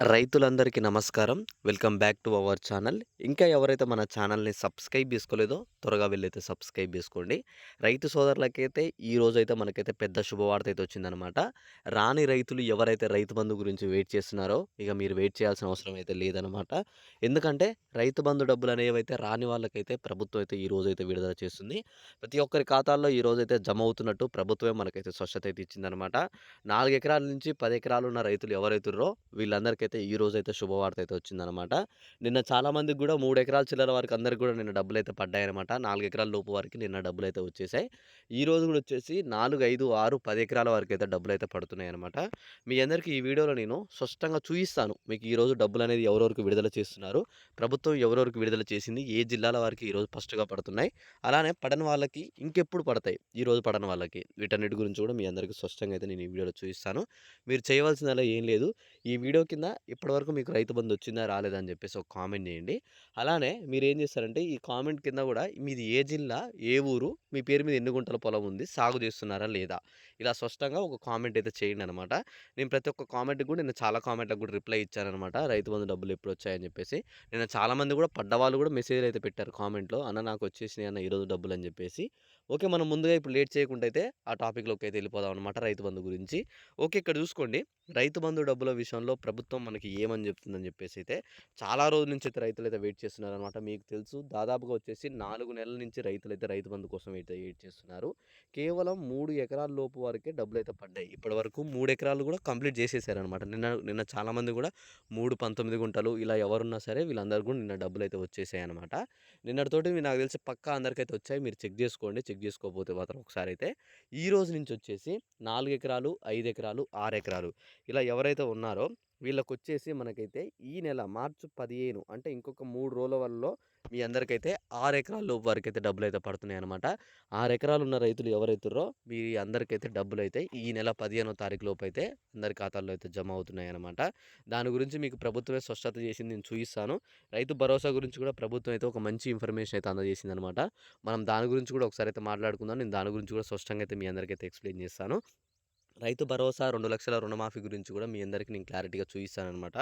రైతులందరికీ నమస్కారం. Welcome back to our channel. ఇంకా ఎవరైతే మన ఛానల్‌ని సబ్స్క్రైబ్ చేసుకోలేదో త్వరగా వెళ్ళైతే సబ్స్క్రైబ్ చేసుకోండి. రైతు సోదరులకైతే ఈరోజైతే మనకైతే పెద్ద శుభవార్త అయితే వచ్చిందనమాట. రాని రైతులు ఎవరైతే రైతు బంధు గురించి వెయిట్ చేస్తున్నారో ఇక మీరు వెయిట్ చేయాల్సిన అవసరం అయితే లేదనమాట. ఎందుకంటే రైతు బంధు డబ్బులు అనేవి అయితే రాని వాళ్ళకైతే ప్రభుత్వం అయితే ఈరోజైతే విడుదల చేస్తుంది. ప్రతి ఒక్కరి ఖాతాల్లో ఈరోజైతే జమ అవుతున్నట్టు ప్రభుత్వమే మనకైతే స్వచ్ఛత అయితే ఇచ్చిందనమాట. నాలుగు ఎకరాల నుంచి పది ఎకరాలు ఉన్న రైతులు అయితే ఈ రోజు అయితే శుభవార్త అయితే వచ్చిందనమాట. నిన్న చాలామందికి కూడా మూడు ఎకరాల చిల్లర వారికి అందరికి కూడా నిన్న డబ్బులు అయితే పడ్డాయన్నమాట నాలుగు ఎకరాల లోపు వారికి నిన్న డబ్బులు అయితే వచ్చేసాయి. ఈ రోజు కూడా వచ్చేసి 4, 5, 6, 10 ఎకరాల వరకు అయితే డబ్బులు అయితే పడుతున్నాయి అనమాట మీ అందరికీ ఈ వీడియోలో నేను స్పష్టంగా చూపిస్తాను మీకు ఈరోజు డబ్బులనేది ఎవరెవరికి విడుదల చేస్తున్నారు. ప్రభుత్వం ఎవరెవరికి విడుదల చేసింది. ఏ జిల్లాల వారికి ఈరోజు ఫస్ట్‌గా పడుతున్నాయి. అలానే పడని వాళ్ళకి ఇంకెప్పుడు పడతాయి. ఈరోజు పడని వాళ్ళకి. వీటన్నిటి గురించి కూడా మీ అందరికీ స్పష్టంగా అయితే నేను ఈ వీడియోలో చూపిస్తాను మీరు చేయవలసిందల్లా ఏం లేదు. ఈ వీడియో కింద ఇప్పటివరకు మీకు రైతు బంధు వచ్చిందా? రాలేదా? అని చెప్పేసి ఒక కామెంట్ చేయండి. అలానే మీరు ఏం చేస్తారంటే ఈ కామెంట్ కింద కూడా మీది ఏ జిల్లా? ఏ ఊరు? మీ పేరు మీద ఎన్ని గుంటల పొలం ఉంది? సాగు చేస్తున్నారా? లేదా? ఇలా స్పష్టంగా ఒక కామెంట్ అయితే చేయండి అనమాట నేను ప్రతి ఒక్క కామెంట్‌కి కూడా నేను చాలా కామెంట్‌లకు కూడా రిప్లై ఇచ్చానమాట రైతు బంధు డబ్బులు ఎప్పుడొచ్చాయని చెప్పేసి. నేను చాలామంది కూడా పడ్డవాళ్ళు కూడా మెసేజ్‌లు అయితే పెట్టారు కామెంట్‌లో. అన్న నాకు వచ్చేసినాయి అన్న ఈరోజు డబ్బులు అని చెప్పేసి. ఓకే. మనం ముందుగా ఇప్పుడు లేట్ చేయకుండా అయితే ఆ టాపిక్‌లోకి అయితే వెళ్ళిపోదాం అనమాట రైతు బంధు గురించి. ఓకే. ఇక్కడ చూసుకోండి. రైతు బంధు డబ్బుల విషయంలో ప్రభుత్వం మనకి ఏమని చెప్తుందని చెప్పేసి అయితే చాలా రోజుల నుంచి అయితే రైతులైతే వెయిట్ చేస్తున్నారనమాట. మీకు తెలుసు దాదాపుగా వచ్చేసి నాలుగు నెలల నుంచి రైతులైతే రైతు బంధు కోసం అయితే వెయిట్ చేస్తున్నారు. కేవలం మూడు ఎకరాల లోపు వరకే అయితే పడ్డాయి. ఇప్పటి వరకు మూడు ఎకరాలు కూడా కంప్లీట్ చేసేసారనమాట. నిన్న నిన్న చాలామంది కూడా మూడు పంతొమ్మిది గుంటలు ఇలా ఎవరున్నా సరే వీళ్ళందరికి కూడా నిన్న డబ్బులు అయితే వచ్చేసాయి అనమాట నిన్నటితోటి నాకు తెలిసి పక్కా అందరికైతే వచ్చాయి. మీరు చెక్ చేసుకోండి. చెక్ చేసుకోకపోతే మాత్రం ఒకసారి అయితే. ఈ రోజు నుంచి వచ్చేసి నాలుగు ఎకరాలు, ఐదు ఎకరాలు, ఆరు ఎకరాలు ఇలా ఎవరైతే ఉన్నారో వీళ్ళకొచ్చేసి మనకైతే ఈ నెల మార్చి 15 అంటే ఇంకొక మూడు రోజుల వల్ల మీ అందరికైతే 6 ఎకరాల లోపు వరకైతే డబ్బులైతే పడుతున్నాయనమాట. 6 ఎకరాలు ఉన్న రైతులు ఎవరైతుర్రో మీ అందరికైతే డబ్బులు అయితే ఈ నెల 15వ తారీఖు అయితే అందరి ఖాతాల్లో అయితే జమ అవుతున్నాయి అనమాట దాని గురించి మీకు ప్రభుత్వమే స్పష్టత చేసింది నేను చూపిస్తాను రైతు భరోసా గురించి కూడా ప్రభుత్వం అయితే ఒక మంచి ఇన్ఫర్మేషన్ అయితే అందజేసింది అనమాట మనం దాని గురించి కూడా ఒకసారి అయితే మాట్లాడుకుందాం. నేను దాని గురించి కూడా స్పష్టంగా అయితే మీ అందరికైతే ఎక్స్‌ప్లెయిన్ చేస్తాను. రైతు భరోసా రెండు లక్షల రుణమాఫీ గురించి కూడా మీ అందరికీ నేను క్లారిటీగా చూపిస్తానమాట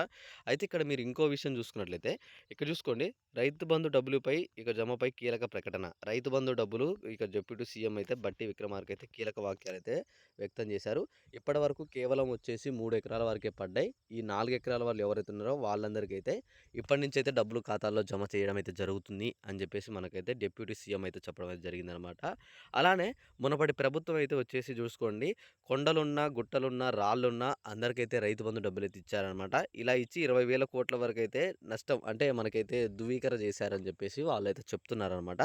అయితే ఇక్కడ మీరు ఇంకో విషయం చూసుకున్నట్లయితే ఇక్కడ చూసుకోండి. రైతు బంధు డబ్బులపై ఇక జమపై కీలక ప్రకటన. రైతు బంధు డబ్బులు ఇక డిప్యూటీ సీఎం అయితే బట్టి విక్రమార్క అయితే కీలక అయితే వ్యక్తం చేశారు. ఇప్పటి వరకు కేవలం వచ్చేసి మూడు ఎకరాల వరకే పడ్డాయి. ఈ నాలుగు ఎకరాల వాళ్ళు ఎవరైతే ఉన్నారో వాళ్ళందరికైతే ఇప్పటి నుంచి అయితే డబ్బులు ఖాతాల్లో జమ చేయడం అయితే జరుగుతుంది అని చెప్పేసి మనకైతే డిప్యూటీ సీఎం అయితే చెప్పడం అయితే జరిగిందనమాట. అలానే మునపటి ప్రభుత్వం అయితే వచ్చేసి చూసుకోండి. కొండలు గుట్టలున్నా, రాళ్ళున్నా అందరికైతే రైతు బంధు డబ్బులైతే ఇచ్చారనమాట. ఇలా ఇచ్చి ఇరవై వేల కోట్ల వరకు అయితే నష్టం అంటే మనకైతే ధృవీకర చేశారని చెప్పేసి వాళ్ళు అయితే చెప్తున్నారనమాట.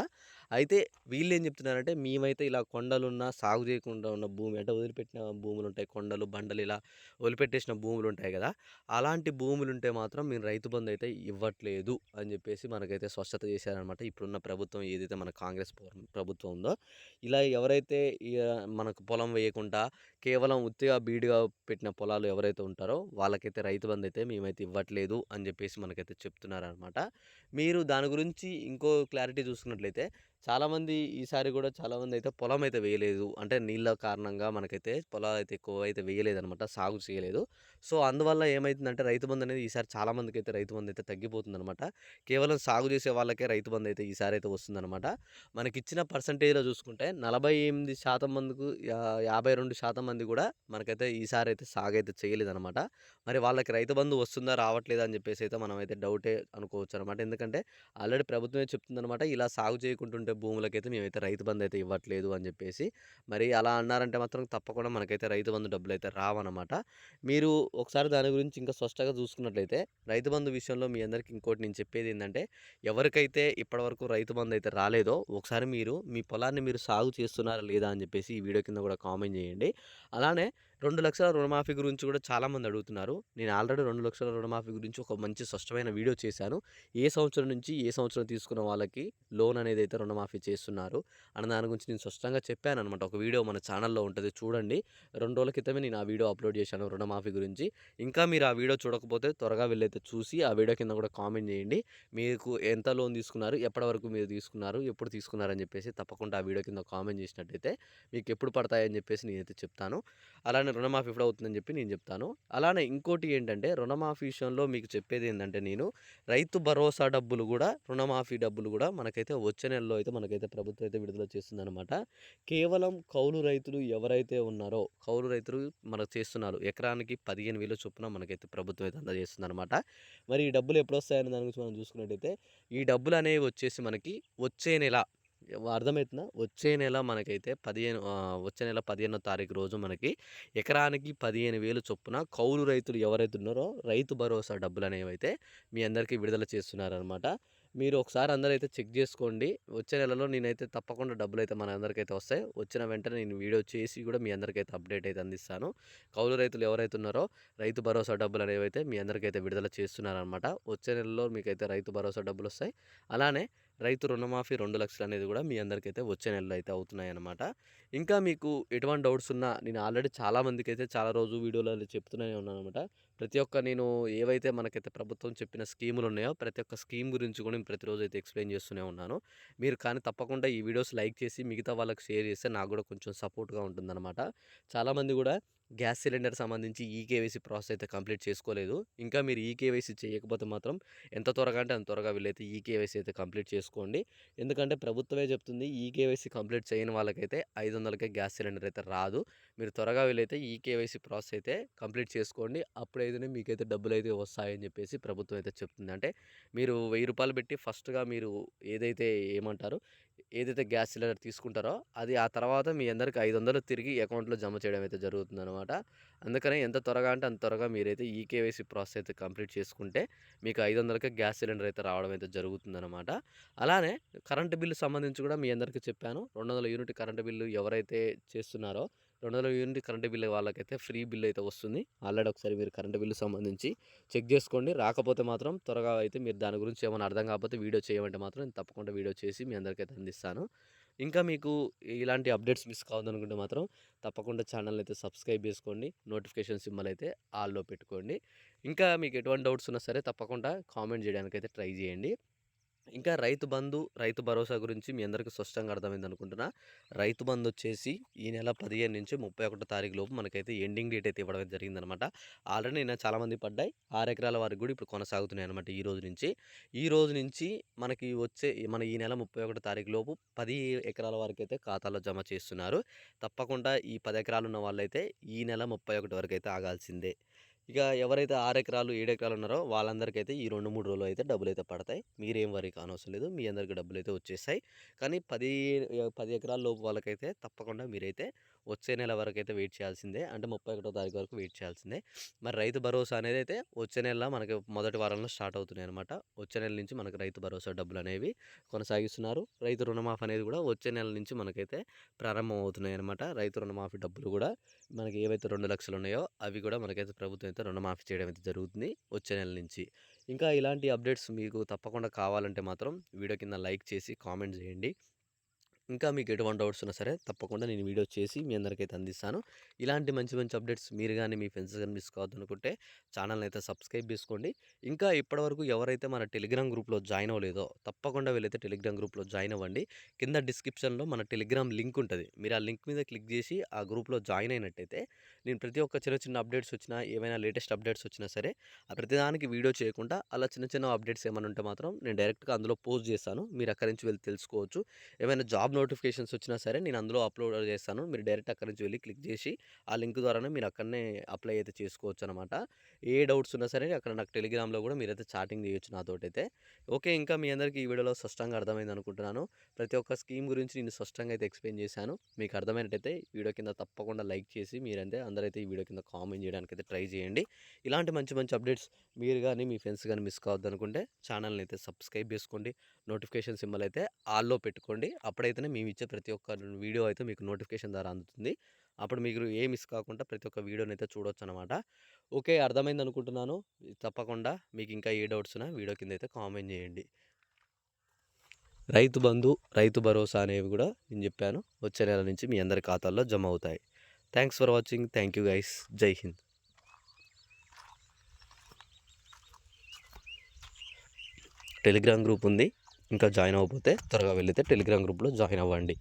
అయితే వీళ్ళేం చెప్తున్నారంటే మేమైతే ఇలా కొండలున్నా, సాగు చేయకుండా ఉన్న భూమి అంటే వదిలిపెట్టిన భూములు ఉంటాయి కొండలు, బండలు ఇలా వదిలిపెట్టేసిన భూములుంటాయి కదా అలాంటి భూములు ఉంటే మాత్రం మీరు రైతు బంధు అయితే ఇవ్వట్లేదు అని చెప్పేసి మనకైతే స్పష్టత చేశారనమాట. ఇప్పుడున్న ప్రభుత్వం ఏదైతే మన కాంగ్రెస్ ప్రభుత్వం ఉందో ఇలా ఎవరైతే మనకు పొలం వేయకుండా కేవలం ఉత్తిగా బీడుగా పెట్టిన పొలాలు ఎవరైతే ఉంటారో వాళ్ళకైతే రైతు బంధు అయితే మేమైతే ఇవ్వట్లేదు అని చెప్పేసి మనకైతే చెప్తున్నారనమాట. మీరు దాని గురించి ఇంకో క్లారిటీ చూసుకున్నట్లయితే చాలామంది ఈసారి కూడా చాలామంది అయితే పొలం అయితే వేయలేదు. అంటే నీళ్ళ కారణంగా మనకైతే పొలాలు అయితే ఎక్కువ అయితే వేయలేదు వేయలేదనమాట. సాగు చేయలేదు. సో, అందువల్ల ఏమైతుందంటే రైతు బంధు అనేది ఈసారి చాలా మందికైతే రైతు బంధు అయితే తగ్గిపోతుందనమాట. కేవలం సాగు చేసే వాళ్ళకే రైతు బంధు అయితే ఈసారి అయితే వస్తుందనమాట. మనకిచ్చిన పర్సెంటేజ్‌లో చూసుకుంటే 48% మందికి యాభై రెండు శాతం మంది కూడా మనకైతే ఈసారి అయితే సాగైతే చేయలేదనమాట. మరి వాళ్ళకి రైతు బంధు వస్తుందా? రావట్లేదా? అని చెప్పేసి అయితే మనమైతే డౌటే అనుకోవచ్చు అనమాట ఎందుకంటే ఆల్రెడీ ప్రభుత్వమే చెప్తుందనమాట. ఇలా సాగు చేయకుంటుంటే భూములకైతే మేమైతే రైతు బంధు అయితే ఇవ్వట్లేదు అని చెప్పేసి. మరి అలా అన్నారంటే మాత్రం తప్పకుండా మనకైతే రైతు బంధు అయితే రావనమాట. మీరు ఒకసారి దాని గురించి ఇంకా స్పష్టంగా చూసుకున్నట్లయితే రైతు బంధు విషయంలో మీ అందరికి ఇంకోటి నేను చెప్పేది ఏంటంటే ఎవరికైతే ఇప్పటివరకు రైతు బంధు అయితే రాలేదో ఒకసారి మీరు మీ పొలాన్ని మీరు సాగు చేస్తున్నారా? లేదా? అని చెప్పేసి ఈ వీడియో కింద కూడా కామెంట్ చేయండి. అలానే రెండు లక్షల రుణమాఫీ గురించి కూడా చాలామంది అడుగుతున్నారు. నేను ఆల్రెడీ రెండు లక్షల రుణమాఫీ గురించి ఒక మంచి స్పష్టమైన వీడియో చేశాను. ఏ సంవత్సరం నుంచి ఏ సంవత్సరం తీసుకున్న వాళ్ళకి లోన్ అనేది అయితే రుణమాఫీ చేస్తున్నారు అన్న దాని గురించి నేను స్పష్టంగా చెప్పాను అనమాట ఒక వీడియో మన ఛానల్‌లో ఉంటుంది చూడండి. రెండు రోజుల క్రితమే నేను ఆ వీడియో అప్లోడ్ చేశాను రుణమాఫీ గురించి. ఇంకా మీరు ఆ వీడియో చూడకపోతే త్వరగా వెళ్ళైతే చూసి ఆ వీడియో కింద కూడా కామెంట్ చేయండి. మీకు ఎంత లోన్ తీసుకున్నారు? ఎప్పటి వరకు మీరు తీసుకున్నారు? ఎప్పుడు తీసుకున్నారని చెప్పేసి తప్పకుండా ఆ వీడియో కింద కామెంట్ చేసినట్టయితే మీకు ఎప్పుడు పడతాయని చెప్పేసి నేనైతే చెప్తాను. అలానే రుణమాఫీ ఎప్పుడు అవుతుందని చెప్పి నేను చెప్తాను. అలానే ఇంకోటి ఏంటంటే రుణమాఫీ విషయంలో మీకు చెప్పేది ఏంటంటే నేను రైతు భరోసా డబ్బులు కూడా రుణమాఫీ డబ్బులు కూడా మనకైతే వచ్చే నెలలో అయితే మనకైతే ప్రభుత్వం అయితే విడుదల చేస్తుందనమాట. కేవలం కౌలు రైతులు ఎవరైతే ఉన్నారో కౌలు రైతులు మనకు చేస్తున్నారు. ఎకరానికి 15,000 చొప్పున మనకైతే ప్రభుత్వం అయితే అందజేస్తుందన్నమాట మరి ఈ డబ్బులు ఎప్పుడు వస్తాయని దాని గురించి మనం చూసుకున్నట్టయితే ఈ డబ్బులు అనేవి వచ్చేసి మనకి వచ్చే నెల అర్థమవుతుందా? వచ్చే నెల మనకైతే పదిహేను వచ్చే నెల 15 తారీఖు రోజు మనకి ఎకరానికి 15,000 చొప్పున కౌలు రైతులు ఎవరైతే ఉన్నారో రైతు భరోసా డబ్బులు అనేవి అయితే మీ అందరికీ విడుదల చేస్తున్నారనమాట. మీరు ఒకసారి అందరైతే చెక్ చేసుకోండి వచ్చే నెలలో నేనైతే తప్పకుండా డబ్బులు అయితే మన అందరికైతే వస్తాయి. వచ్చిన వెంటనే నేను వీడియో చేసి కూడా మీ అందరికైతే అప్డేట్ అయితే అందిస్తాను. కౌలు రైతులు ఎవరైతే ఉన్నారో రైతు భరోసా డబ్బులు అనేవి అయితే మీ అందరికైతే విడుదల చేస్తున్నారనమాట. వచ్చే నెలలో మీకైతే రైతు భరోసా డబ్బులు వస్తాయి అలానే రైతు రుణమాఫీ రెండు లక్షలు అనేది కూడా మీ అందరికైతే వచ్చే నెలలో అయితే అవుతున్నాయి అనమాట ఇంకా మీకు ఎటువంటి డౌట్స్ ఉన్నా నేను ఆల్రెడీ చాలామందికి అయితే చాలా రోజు వీడియోలో చెప్తూనే ఉన్నానమాట ప్రతి ఒక్క నేను ఏవైతే మనకైతే ప్రభుత్వం చెప్పిన స్కీములు ఉన్నాయో ప్రతి ఒక్క స్కీమ్ గురించి కూడా నేను ప్రతిరోజు అయితే ఎక్స్‌ప్లెయిన్ చేస్తూనే ఉన్నాను. మీరు కానీ తప్పకుండా ఈ వీడియోస్ లైక్ చేసి మిగతా వాళ్ళకి షేర్ చేస్తే నాకు కూడా కొంచెం సపోర్ట్‌గా ఉంటుందనమాట. చాలామంది కూడా గ్యాస్ సిలిండర్ సంబంధించి ఈకేవైసీ ప్రాసెస్ అయితే కంప్లీట్ చేసుకోలేదు. ఇంకా మీరు ఈకేవైసీ చేయకపోతే మాత్రం ఎంత త్వరగా అంటే అంత త్వరగా వీళ్ళైతే ఈకేవైసీ అయితే కంప్లీట్ చేసుకోండి. ఎందుకంటే ప్రభుత్వమే చెప్తుంది ఈకేవైసీ కంప్లీట్ చేయని వాళ్ళకైతే 500కే గ్యాస్ సిలిండర్ అయితే రాదు. మీరు త్వరగా వీళ్ళైతే ఈకేవైసీ ప్రాసెస్ అయితే కంప్లీట్ చేసుకోండి. అప్పుడైతేనే మీకైతే డబ్బులు అయితే వస్తాయని చెప్పేసి ప్రభుత్వం అయితే చెప్తుంది. అంటే మీరు వెయ్యి రూపాయలు పెట్టి ఫస్ట్‌గా మీరు ఏదైతే ఏమంటారు ఏదైతే గ్యాస్ సిలిండర్ తీసుకుంటారో అది ఆ తర్వాత మీ అందరికి 500 తిరిగి అకౌంట్‌లో జమ చేయడం అయితే జరుగుతుందనమాట. అందుకనే ఎంత త్వరగా అంటే అంత త్వరగా మీరైతే ఈకేవైసీ ప్రాసెస్ అయితే కంప్లీట్ చేసుకుంటే మీకు 500కే గ్యాస్ సిలిండర్ అయితే రావడం అయితే జరుగుతుందనమాట. అలానే కరెంటు బిల్లు సంబంధించి కూడా మీ అందరికీ చెప్పాను. 200 యూనిట్ కరెంటు బిల్లు ఎవరైతే చేస్తున్నారో 200 యూనిట్ కరెంట్ బిల్ వాళ్ళకైతే ఫ్రీ బిల్ అయితే వస్తుంది. ఆల్రెడీ ఒకసారి మీరు కరెంట్ బిల్లు సంబంధించి చెక్ చేసుకోండి రాకపోతే మాత్రం త్వరగా అయితే మీరు దాని గురించి ఏమైనా అర్థం కాకపోతే వీడియో చేయమంటే మాత్రం నేను తప్పకుండా వీడియో చేసి మీ అందరికైతే అందిస్తాను. ఇంకా మీకు ఇలాంటి అప్డేట్స్ మిస్ కావద్దనుకుంటే మాత్రం తప్పకుండా ఛానల్ అయితే సబ్స్క్రైబ్ చేసుకోండి. నోటిఫికేషన్ సింబల్ అయితే ఆల్‌లో పెట్టుకోండి. ఇంకా మీకు ఎటువంటి డౌట్స్ ఉన్నా సరే తప్పకుండా కామెంట్ చేయడానికైతే ట్రై చేయండి. ఇంకా రైతు బంధు, రైతు భరోసా గురించి మీ అందరికీ స్పష్టంగా అర్థమైందనుకుంటున్నా. రైతు బంధు వచ్చేసి ఈ నెల 15 నుంచి 31 తారీఖు లోపు మనకైతే ఎండింగ్ డేట్ అయితే ఇవ్వడం జరిగింది జరిగిందనమాట. ఆల్రెడీ నేను చాలామంది పడ్డాయి. ఆరు ఎకరాల వారికి కూడా ఇప్పుడు కొనసాగుతున్నాయి అనమాట ఈ రోజు నుంచి. ఈ రోజు నుంచి మనకి వచ్చే మన ఈ నెల 31 తారీఖు లోపు పది ఎకరాల వరకు అయితే ఖాతాలో జమ చేస్తున్నారు. తప్పకుండా ఈ పది ఎకరాలు ఉన్న వాళ్ళైతే ఈ నెల ముప్పై ఒకటి వరకు అయితే ఆగాల్సిందే. ఇక ఎవరైతే 6 ఎకరాలు, 7 ఎకరాలు ఉన్నారో వాళ్ళందరికైతే ఈ రెండు మూడు రోజులు అయితే డబ్బులైతే పడతాయి. మీరేం వరకు కానవసరం లేదు. మీ అందరికి అయితే వచ్చేస్తాయి. కానీ పది పది ఎకరాల లోపు వాళ్ళకైతే తప్పకుండా మీరైతే వచ్చే నెల వరకు అయితే వెయిట్ చేయాల్సిందే. అంటే 31 తారీఖు వరకు వెయిట్ చేయాల్సిందే. మరి రైతు భరోసా అనేది అయితే వచ్చే నెల మనకి మొదటి వారంలో స్టార్ట్ అవుతున్నాయన్నమాట. వచ్చే నెల నుంచి మనకు రైతు భరోసా డబ్బులు అనేవి కొనసాగిస్తున్నారు. రైతు రుణమాఫీ అనేది కూడా వచ్చే నెల నుంచి మనకైతే ప్రారంభం అవుతున్నాయన్నమాట. రైతు రుణమాఫీ డబ్బులు కూడా మనకి ఏవైతే రెండు లక్షలు ఉన్నాయో అవి కూడా మనకైతే ప్రభుత్వం అయితే రుణమాఫీ చేయడం అయితే జరుగుతుంది వచ్చే నెల నుంచి. ఇంకా ఇలాంటి అప్డేట్స్ మీకు తప్పకుండా కావాలంటే మాత్రం వీడియో కింద లైక్ చేసి కామెంట్ చేయండి. ఇంకా మీకు ఎటువంటి డౌట్స్ ఉన్నా సరే తప్పకుండా నేను వీడియో చేసి మీ అందరికైతే అందిస్తాను. ఇలాంటి మంచి మంచి అప్డేట్స్ మీరు కానీ మీ ఫ్రెండ్స్ కానీ మిస్ కావద్దనుకుంటే ఛానల్‌ని అయితే సబ్స్క్రైబ్ చేసుకోండి. ఇంకా ఇప్పటివరకు ఎవరైతే మన టెలిగ్రామ్ గ్రూప్‌లో జాయిన్ అవ్వలేదో తప్పకుండా వీళ్ళైతే టెలిగ్రామ్ గ్రూప్‌లో జాయిన్ అవ్వండి. కింద డిస్క్రిప్షన్‌లో మన టెలిగ్రామ్ లింక్ ఉంటుంది మీరు ఆ లింక్ మీద క్లిక్ చేసి ఆ గ్రూప్‌లో జాయిన్ అయినట్టయితే నేను ప్రతి ఒక్క చిన్న చిన్న అప్డేట్స్ వచ్చినా, ఏవైనా లేటెస్ట్ అప్డేట్స్ వచ్చినా సరే ప్రతిదానికి వీడియో చేయకుండా అలా చిన్న చిన్న అప్డేట్స్ ఏమైనా ఉంటే మాత్రం నేను డైరెక్ట్‌గా అందులో పోస్ట్ చేస్తాను. మీరు అక్కడి నుంచి వెళ్ళి తెలుసుకోవచ్చు. ఏమైనా జాబ్ నోటిఫికేషన్స్ వచ్చినా సరే నేను అందులో అప్లోడ్ చేస్తాను. మీరు డైరెక్ట్ అక్కడి నుంచి వెళ్ళి క్లిక్ చేసి ఆ లింక్ ద్వారానే మీరు అక్కడనే అప్లై అయితే చేసుకోవచ్చు అనమాట ఏ డౌట్స్ ఉన్నా సరే అక్కడ నాకు టెలిగ్రామ్‌లో కూడా మీరైతే చాటింగ్ చేయొచ్చు నాతోటైతే. ఓకే. ఇంకా మీ అందరికీ ఈ వీడియోలో స్పష్టంగా అర్థమైందనుకుంటున్నాను. ప్రతి ఒక్క స్కీమ్ గురించి నేను స్పష్టంగా అయితే ఎక్స్‌ప్లెయిన్ చేశాను. మీకు అర్థమైనట్టయితే వీడియో కింద తప్పకుండా లైక్ చేసి మీరైతే అందరైతే ఈ వీడియో కింద కామెంట్ అయితే ట్రై చేయండి. ఇలాంటి మంచి మంచి అప్డేట్స్ మీరు కానీ మీ ఫ్రెండ్స్ కానీ మిస్ కావద్దనుకుంటే ఛానల్‌ని అయితే సబ్స్క్రైబ్ చేసుకోండి. నోటిఫికేషన్ సింబల్ అయితే ఆల్‌లో పెట్టుకోండి. అప్పుడైతేనే మేము ఇచ్చే ప్రతి ఒక్క వీడియో అయితే మీకు నోటిఫికేషన్ ద్వారా అందుతుంది. అప్పుడు మీరు ఏ మిస్ కాకుండా ప్రతి ఒక్క వీడియోని అయితే చూడొచ్చు అనమాట ఓకే. అర్థమైందనుకుంటున్నాను. తప్పకుండా మీకు ఇంకా ఏ డౌట్స్ ఉన్నా వీడియో కింద అయితే కామెంట్ చేయండి. రైతు బంధు, రైతు భరోసా అనేవి కూడా నేను చెప్పాను. వచ్చే నెల నుంచి మీ అందరి ఖాతాల్లో జమ అవుతాయి. Thanks for watching. Thank you guys. జై హింద్. టెలిగ్రామ్ గ్రూప్ ఉంది. ఇంకా జాయిన్ అవ్వకపోతే త్వరగా వెళ్ళైతే టెలిగ్రామ్ గ్రూప్‌లో జాయిన్ అవ్వండి.